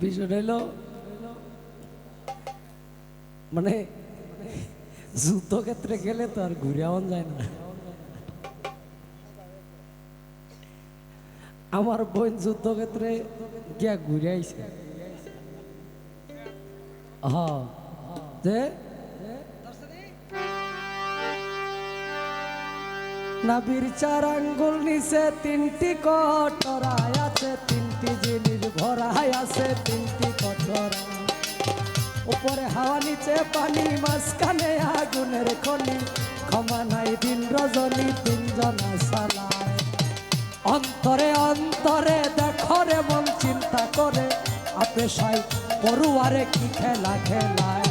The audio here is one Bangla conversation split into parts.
বিষয়টা হলো মানে যুদ্ধক্ষেত্রে গেলে তো আর ঘুরে আওয়ান যায় না। আমার বোন যুদ্ধক্ষেত্রে গিয়া ঘুরে আইছে। যে? নাবির চার আঙ্গুল নিচে তিনটি কটরায় আছে তিনটি জিনিস ভরায় আছে তিনটি কটরা উপরে হাওয়া, নিচে পানি, মাঝখানে আগুনের খনি। ক্ষমা নাই দিন রজনী, তিনজনা অন্তরে অন্তরে দেখো রে মন চিন্তা করে আপে সাই পড়ুয়ারে কি খেলা খেলায়।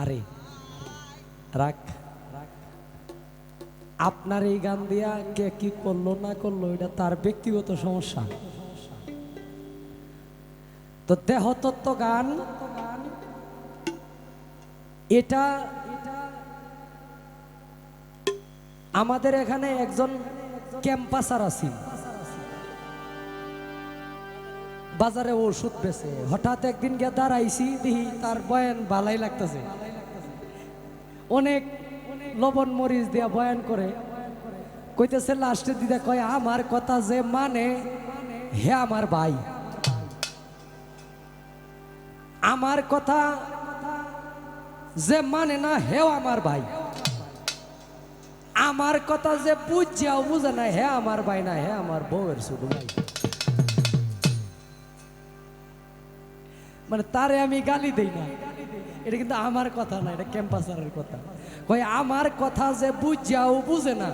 আরে, রাখ। আপনার এই গান দিয়া কে কি করল, না করল, এটা তার ব্যক্তিগত সমস্যা। তো দেহতত্ত্ব গান, এটা আমাদের এখানে একজন ক্যাম্পাসার আছেন বাজারে ওষুধ বেছে হঠাৎ একদিন গিয়ে দাঁড়াইছি, দেখি তার বয়ান ভালাই লাগতেছে। অনেক লবণ মরিচ দিয়া বয়ান করে, কইতেছে লাস্টে দিদা কয়, আমার কথা যে মানে হে আমার ভাই। আমার কথা যে মানে না, হেও আমার ভাই। আমার কথা যে বুঝাও বুঝে না, হে আমার ভাই না, হে আমার বউয়ের ছোট ভাই। মানে তারে আমি গালি দেই না। এটা কিন্তু আমার কথা না, এটা ক্যাম্পাসারের কথা। কই আমার কথা যে বুঝাও বুঝে না।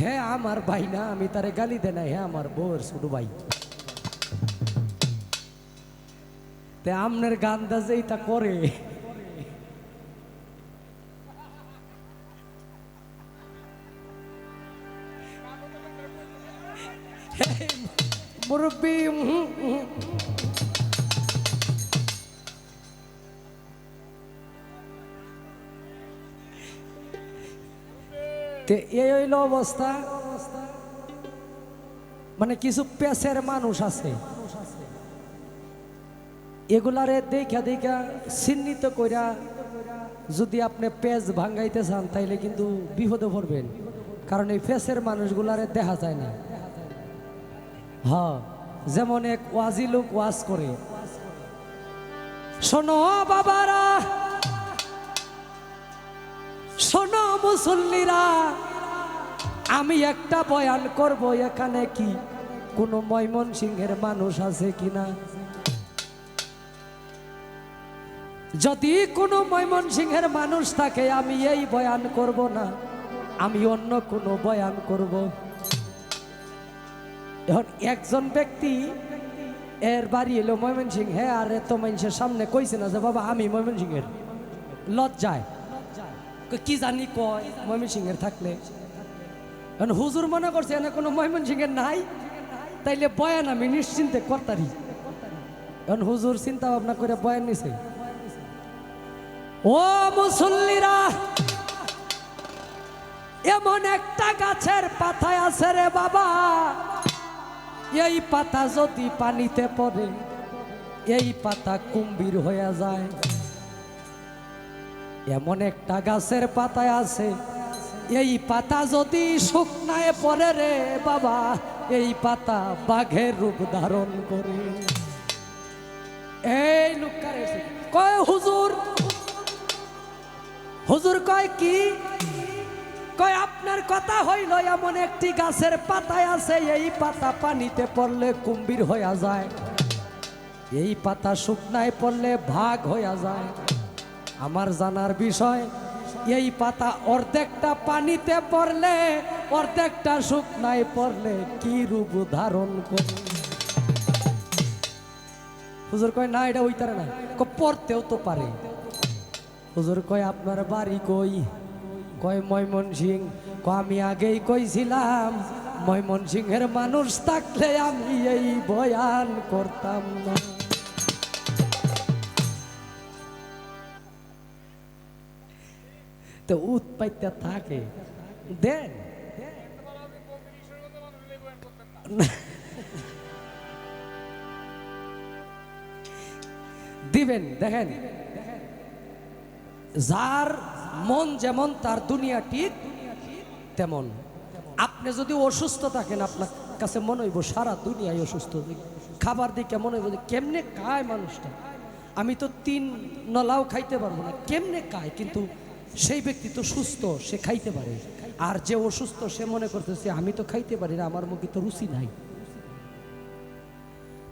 হে আমার ভাই না, আমি তারে গালি দে না হ্যাঁ আমার বউয়ের ছোট ভাই। তে আমনের গান্দা যে এটা করে। মুরব্বী তে এই হইল অবস্থা। মানে কিছু পেশের মানুষ আছে। এগুলারে দেখা দেখা চিহ্নিত কইরা যদি আপনি পেজ ভাঙ্গাইতে চান, তাইলে কিন্তু বিপদে পড়বেন। কারণ এই ফেসের মানুষগুলারে দেখা যায় না। হ্যাঁ যেমন এক ওয়াজি লোক ওয়াজ করে। শোনো বাবারা মুসল্লিরা, আমি একটা বয়ান করব, এখানে কি কোনো ময়মন সিংহের মানুষ আছে কিনা? যদি কোনো ময়মন সিংহের মানুষ থাকে, আমি এই বয়ান করব না, আমি অন্য কোনো বয়ান করব। এখন একজন ব্যক্তি, এর বাড়ি এলো ময়মন সিং হ্যাঁ আর এত মানুষের সামনে কইছে না যে, বাবা, আমি ময়মন সিংহের লজ্জায় কি জানি কয় ময়মন সিংহের থাকলে। এখন হুজুর মনে করছে এনে কোনো ময়মন সিংহের নাই, তাইলে বয়ান আমি নিশ্চিন্তে করতারি। এখন হুজুর চিন্তা ভাবনা করে বয়ান নিছে। ও মুসল্লিরা, এমন একটা গাছের পাতায় আছে রে বাবা। এই পাতা যদি পানিতে পড়ে, এই পাতা কুম্ভীর হয়ে যায়। এমন একটা গাছের পাতায় আছে। এই পাতা যদি শুকনায় পড়ে রে বাবা, এই পাতা বাঘের রূপ ধারণ করে। এই লুকারে কয়, হুজুর হুজুর কয় কি? কয়, আপনার কথা হইল এমন একটি গাছের পাতায় আছে, এই পাতা পানিতে পড়লে কুম্ভীর হইয়া যায়। এই পাতা শুকনায় পড়লে ভাগ হইয়া যায়। আমার জানার বিষয়, এই পাতা অর্ধেকটা পানিতে পড়লে, অর্ধেকটা শুকনায় পড়লে কি রূপ ধারণ করে? হুজুর কয়, না, এটা ওইতারে না। পড়তেও তো পারে। হুজুর কয়, আপনার বাড়ি কই? কয় ময়মন সিং আমি আগেই কইছিলাম ময়মন সিংহের মানুষ থাকলে আমি এই বয়ান করতাম না। তো উৎপাইতে থাকে। দেন। দিবেন, দেখেন। যার মন যেমন তার দুনিয়া ঠিক, তেমন। আপনি যদি অসুস্থ থাকেন, আপনার কাছে মনে হইব সারা দুনিয়ায় অসুস্থ। খাবার দিকে মনে হইব কেমনে খায় মানুষটা? আমি তো তিন নলাও খাইতে পারব না, কেমনে খায়? কিন্তু সেই ব্যক্তি তো সুস্থ, সে খাইতে পারে। আর যে অসুস্থ, সে মনে করতেছে, আমি তো খাইতে পারি না, আমার মুখে তো রুচি নাই।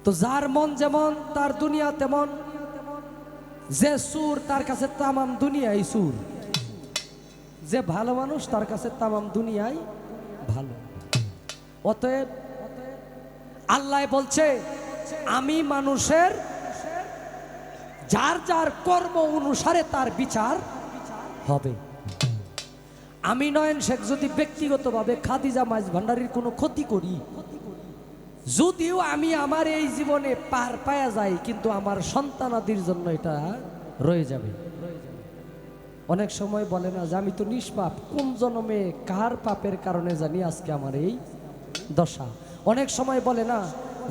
তো যার মন যেমন, তার দুনিয়া তেমন। যে সুর, তার কাছে তামাম দুনিয়াই সুর। যে ভালো মানুষ, তার কাছে তামাম দুনিয়াই ভালো। অতএব আল্লাহ বলছে, আমি মানুষের, যার যার কর্ম অনুসারে তার বিচার হবে। আমি নয়ন শেখ যদি ব্যক্তিগতভাবে খাদিজা মাইজ ভান্ডারির কোনো ক্ষতি করি, যদিও আমি আমার এই জীবনে পার পায়া যাই, কিন্তু আমার সন্তানাদির জন্য এটা রয়ে যাবে। অনেক সময় বলে না যে আমি তো নিষ্পাপ, কোন জন্মে কার পাপের কারণে জানি আজকে আমার এই দশা। অনেক সময় বলে না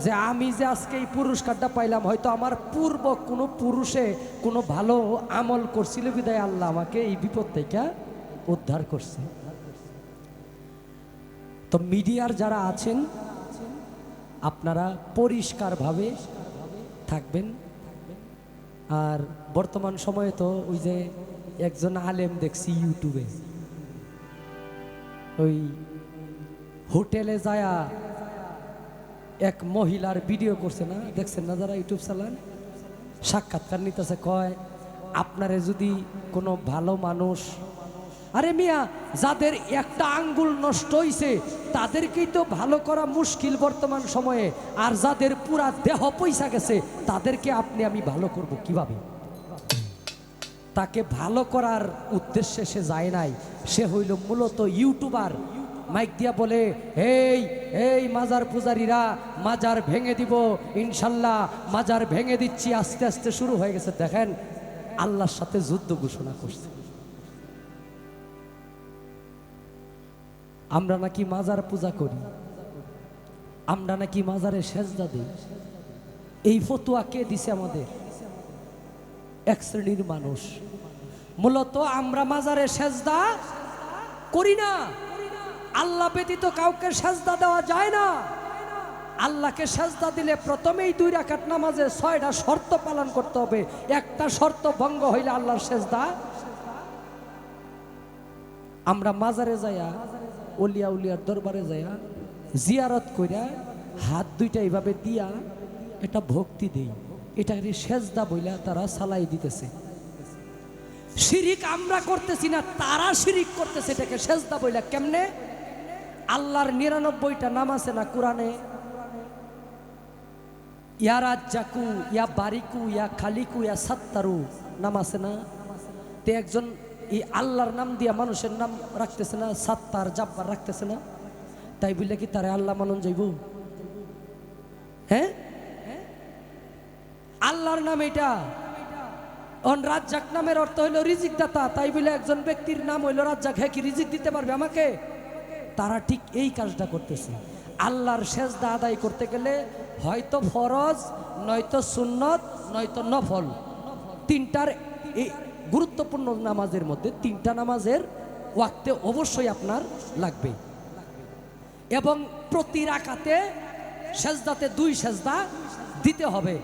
যে আমি যে আজকে এই পুরস্কারটা পাইলাম, হয়তো আমার পূর্ব কোনো পুরুষে কোনো ভালো আমল করছিল বিদায় আল্লাহ আমাকে এই বিপদ থেকে উদ্ধার করছে। তো মিডিয়ার যারা আছেন, আপনারা পরিষ্কারভাবে থাকবেন। আর বর্তমান সময়ে তো ওই যে একজন আলেম দেখছি ইউটিউবে। ওই হোটেলে যায়া এক মহিলার ভিডিও করছে না? দেখছেন না যারা ইউটিউব চালান? সাক্ষাৎকার নিতেছে, কয়, আপনারে যদি কোনো ভালো মানুষ আরে মিয়া, যাদের একটা আঙ্গুল নষ্ট হইছে, তাদেরকেই তো ভালো করা মুশকিল বর্তমান সময়ে। আর যাদের পুরা দেহ পয়সা গেছে, তাদেরকে আপনি আমি ভালো করব কীভাবে? তাকে ভালো করার উদ্দেশ্যে সে যায় নাই। সে হইল মূলত ইউটিউবার। মাইক দিয়া বলে এই এই মাজার পূজারীরা মাজার ভেঙে দিব, ইনশাল্লাহ মাজার ভেঙে দিচ্ছি, আস্তে আস্তে শুরু হয়ে গেছে। দেখেন, আল্লাহর সাথে যুদ্ধ ঘোষণা করছে। আমরা নাকি মাজার পূজা করি, আমরা নাকি মাজারে সেজদা দিই। এই ফতুয়া কে দিছে আমাদের? এক শ্রেণির মানুষ। মূলত আমরা মাজারে সেজদা করি না। আল্লাহ ব্যতীত কাউকে সেজদা দেওয়া যায় না। আল্লাহকে সেজদা দিলে প্রথমেই দুই রাকাত নামাজে ছয়টা শর্ত পালন করতে হবে। একটা শর্ত ভঙ্গ হইলে আল্লাহর সেজদা। আমরা মাজারে যাইয়া অলিয়া উলিয়ার দরবারে যাইয়া, জিয়ারত কইরা হাত দুইটা এইভাবে দিয়া এটা ভক্তি দেই। এটা সেজদা বইলা তারা সালাই দিতেছে। শিরিক আমরা করতেছি না, তারা শিরিক করতেছে, এটাকে সেজদা বইলা কেমনে? আল্লাহর নিরানব্বইটা নাম আছে না কোরআনে? ইয়া রাজ্জাকু, ইয়া বারিকু, ইয়া খালিকু, ইয়া সাত্তারু নাম আছে না? তে একজন এই আল্লাহর নাম দিয়া মানুষের নাম রাখতেছে না, সাত্তার, জাব্বার রাখতেছে না? তাই বললে কি তারে আল্লাহ মানন যাইব? হ্যাঁ? আল্লাহর নাম এটা অন রাজ্জাক নামের অর্থ হইল রিজিক দাতা তাই বলে একজন ব্যক্তির নাম হইল রাজ্জাক। হ্যাঁ কি রিজিক দিতে পারবে আমাকে? তারা ঠিক এই কাজটা করতেছে। আল্লাহর সেজদা আদায় করতে গেলে হয়তো ফরজ, নয়তো সুন্নত, নয়তো নফল। তিনটার এই গুরুত্বপূর্ণ নামাজের মধ্যে তিনটা নামাজের ওয়াক্তে অবশ্যই আপনার লাগবে। এবং প্রতি রাকাতে সেজদাতে দুই সেজদা দিতে হবে।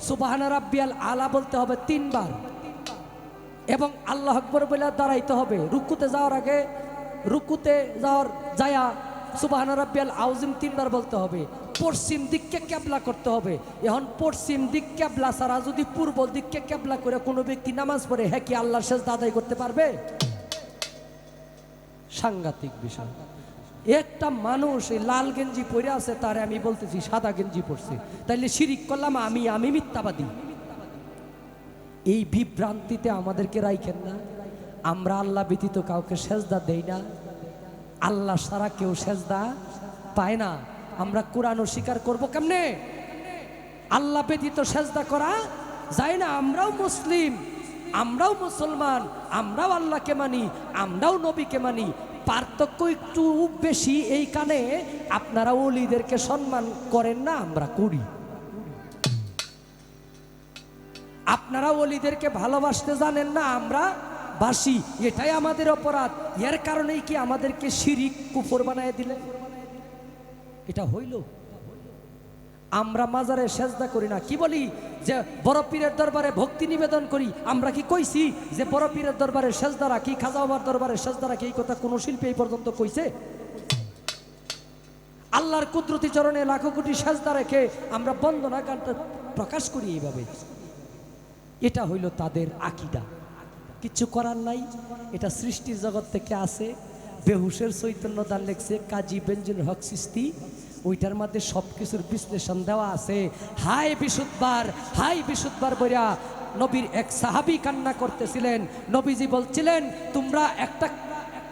সুবাহানা রাব্বিয়াল আলা বলতে হবে তিনবার। এবং আল্লাহ আকবর বলে দাঁড়াইতে হবে। রুকুতে যাওয়ার আগে রুকুতে যাওয়ার যায়া সুবাহানা রাব্বিয়াল আউজিম তিনবার বলতে হবে, পশ্চিম দিককে ক্যাবলা করতে হবে। এখন পশ্চিম দিক ক্যাবলা ছাড়া যদি পূর্ব দিককে ক্যাবলা করে কোনো ব্যক্তি নামাজ পড়ে হ্যাঁ কি আল্লাহর শেষ দাদাই করতে পারবে? সাংঘাতিক বিষয়। একটা মানুষ এই লাল গেঞ্জি পরে আছে, তারে আমি বলতেছি সাদা গেঞ্জি পরছে। তাইলে শিরিক করলাম, আমি আমি মিথ্যাবাদী। এই বিভ্রান্তিতে আমাদেরকে রাইখেন না। আমরা আল্লাহ ব্যতীত কাউকে সেজদা দেই না। আল্লাহ সারা কেউ সেজদা পায় না। আমরা কোরআন স্বীকার করব কেমনে? আল্লাহ ব্যতীত সেজদা করা যায় না। আমরাও মুসলিম, আমরাও মুসলমান, আমরাও আল্লাহকে মানি, আমরাও নবীকে মানি। পার্থক্য একটু বেশি এই কানে। আপনারা ওলিদেরকে সম্মান করেন না, আমরা করি। আপনারা অলিদেরকে ভালোবাসতে জানেন না, আমরা বাসি, এটাই আমাদের অপরাধ। এর কারণেই কি আমাদেরকে শিরিক, কুফর বানায় দিলেন এটা হইল। আমরা মাজারে সেজদা করি না। কি বলি? যে বড় পীরের দরবারে ভক্তি নিবেদন করি। আমরা কি কইছি যে বড় পীরের দরবারে সেজদা রাখি খাজা বাবার দরবারে সেজদা রাখি এই কথা কোনো শিল্পী এই পর্যন্ত কইছে? আল্লাহর কুদরতি চরণে লাখো কোটি সেজদা রেখে আমরা বন্দনা গানটা প্রকাশ করি এইভাবে। এটা হইল তাদের আকিদা। কিচ্ছু করার নাই। এটা সৃষ্টির জগৎ থেকে আসে। বেহুশের চৈতন্য দান লেখছে কাজী বেঞ্জিন হক সৃষ্টি। ওইটার মধ্যে সব কিছুর বিশ্লেষণ দেওয়া আছে। হাই বিশুদ্ধবার হাই বিশুদ্ধবার বইরা নবীর এক সাহাবি কান্না করতেছিলেন। নবীজি বলছিলেন, তোমরা একটা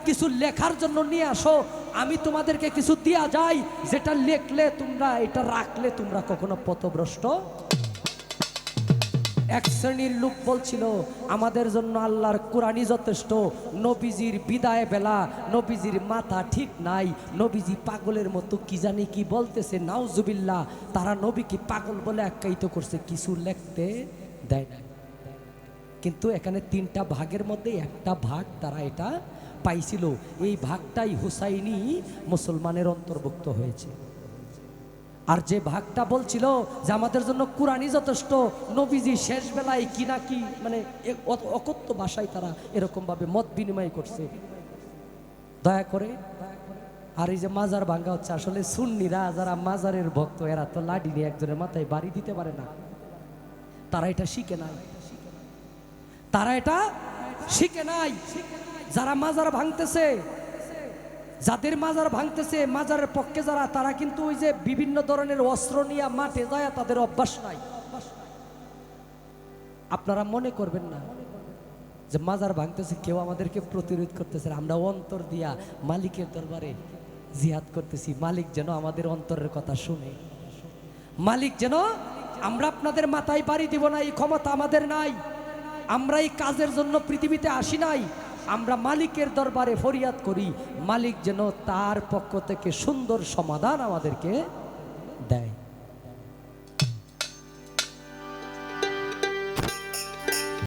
কিছু লেখার জন্য নিয়ে আসো। আমি তোমাদেরকে কিছু দিয়া যাই। যেটা লেখলে তোমরা, এটা রাখলে তোমরা কখনো পথভ্রষ্ট এক শ্রেণির লোক বলছিল, আমাদের জন্য আল্লাহর কোরআনই যথেষ্ট। নবীজির বিদায় বেলা, নবীজির মাথা ঠিক নাই। নবীজি পাগলের মতো কি জানি কি বলতেছে, নাউজুবিল্লাহ। তারা নবীকে পাগল বলে আখ্যায়িত করছে, কিছু লিখতে দেয় না কিন্তু এখানে তিনটা ভাগের মধ্যে একটা ভাগ তারা এটা পাইছিল। এই ভাগটাই হুসাইনি মুসলমানের অন্তর্ভুক্ত হয়েছে। আর যে ভাগটা বলছিল যে আমাদের জন্য কোরআনই যথেষ্ট, নবীজি শেষ বেলায় কি না কি মানে এ- অ- অকথ্য ভাষায় তারা এরকম ভাবে মত বিনিময় করছে। দয়া করে, আর এই যে মাজার ভাঙ্গা হচ্ছে, আসলে সুন্নিরা যারা মাজারের ভক্ত, এরা তো লাডি নিয়ে একজনের মাথায় বাড়ি দিতে পারে না। তারা এটা শিখে নাই তারা এটা শিখে নাই। যারা মাজার ভাঙতেছে যাদের মাজার ভাঙতেছে, মাজারের পক্ষে যারা, তারা কিন্তু ওই যে বিভিন্ন ধরনের অস্ত্র নিয়ে মাঠে যায়, তাদের অভ্যাস নাই। আপনারা মনে করবেন না যে মাজার ভাঙতেছে, কেউ আমাদেরকে প্রতিরোধ করতেছে। আমরা অন্তর দিয়া মালিকের দরবারে জিহাদ করতেছি। মালিক যেন আমাদের অন্তরের কথা শুনে। মালিক যেন, আমরা আপনাদের মাথায় বাড়ি দিব না, এই ক্ষমতা আমাদের নাই। আমরা এই কাজের জন্য পৃথিবীতে আসি নাই। আমরা মালিকের দরবারে ফরিয়াদ করি। মালিক যেন তার পক্ষ থেকে সুন্দর সমাধান আমাদেরকে দেয়।